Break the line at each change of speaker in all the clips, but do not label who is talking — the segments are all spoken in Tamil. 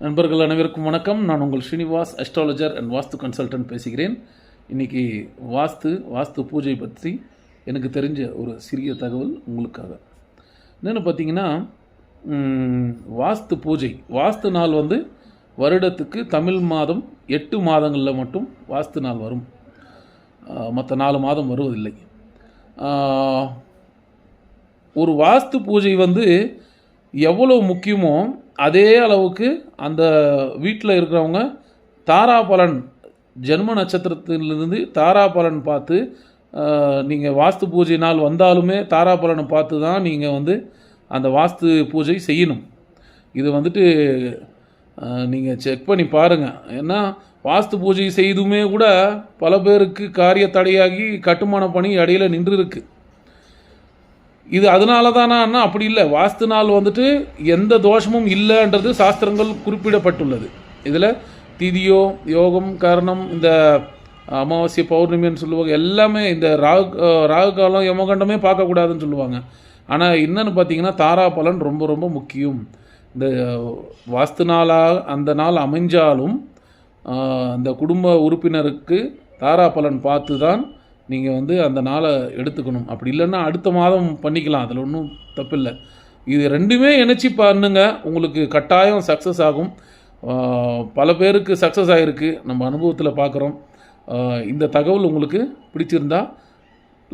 நண்பர்கள் அனைவருக்கும் வணக்கம். நான் உங்கள் Srinivas astrologer and vastu consultant பேசுகிறேன். இன்றைக்கி வாஸ்து வாஸ்து பூஜை பற்றி எனக்கு தெரிஞ்ச ஒரு சிறிய தகவல் உங்களுக்காக. என்னென்னு பார்த்தீங்கன்னா வாஸ்து பூஜை. வாஸ்து நாள் வந்து வருடத்துக்கு தமிழ் மாதம் எட்டு மாதங்களில் மட்டும் வாஸ்து நாள் வரும். மற்ற நாலு மாதம் வருவதில்லை. ஒரு வாஸ்து பூஜை வந்து எவ்வளோ முக்கியமோ அதே அளவுக்கு அந்த வீட்டில் இருக்கிறவங்க தாராபலன் ஜென்ம நட்சத்திரத்திலிருந்து தாராபலன் பார்த்து நீங்கள் வாஸ்து பூஜை நாள் வந்தாலுமே தாராபலனை பார்த்து தான் நீங்கள் வந்து அந்த வாஸ்து பூஜை செய்யணும். இது வந்துட்டு நீங்கள் செக் பண்ணி பாருங்கள் ஏன்னா வாஸ்து பூஜை செய்துமே கூட பல பேருக்கு காரிய தடையாகி கட்டுமான பணி இடையில நின்று இருக்குது இது அதனால தானா அப்படி இல்லை. வாஸ்து நாள் வந்துட்டு எந்த தோஷமும் இல்லைன்றது சாஸ்திரங்கள் குறிப்பிடப்பட்டுள்ளது. இதில் திதியோ யோகம் கரணம் இந்த அமாவாசை பௌர்ணமின்னு சொல்லுவாங்க எல்லாமே இந்த ராகு ராகு காலம் யமகண்டமே பார்க்கக்கூடாதுன்னு சொல்லுவாங்க. ஆனால் என்னென்னு பார்த்தீங்கன்னா தாராபலன் ரொம்ப ரொம்ப முக்கியம். இந்த வாஸ்து நாளாக அந்த நாள் அமைஞ்சாலும் அந்த குடும்ப உறுப்பினருக்கு தாராபலன் பார்த்து தான் நீங்கள் வந்து அந்த நாளை எடுத்துக்கணும். அப்படி இல்லைன்னா அடுத்த மாதம் பண்ணிக்கலாம். அதில் ஒன்றும் தப்பில்லை. இது ரெண்டுமே இணைச்சி பண்ணுங்க. உங்களுக்கு கட்டாயம் சக்ஸஸ் ஆகும். பல பேருக்கு சக்ஸஸ் ஆகிருக்கு நம்ம அனுபவத்தில் பார்க்குறோம் இந்த தகவல் உங்களுக்கு பிடிச்சிருந்தா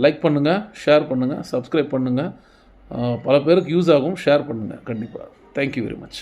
லைக் பண்ணுங்கள் ஷேர் பண்ணுங்கள் சப்ஸ்கிரைப் பண்ணுங்கள் பல பேருக்கு யூஸ் ஆகும். ஷேர் பண்ணுங்கள் கண்டிப்பாக தேங்க்யூ வெரி மச்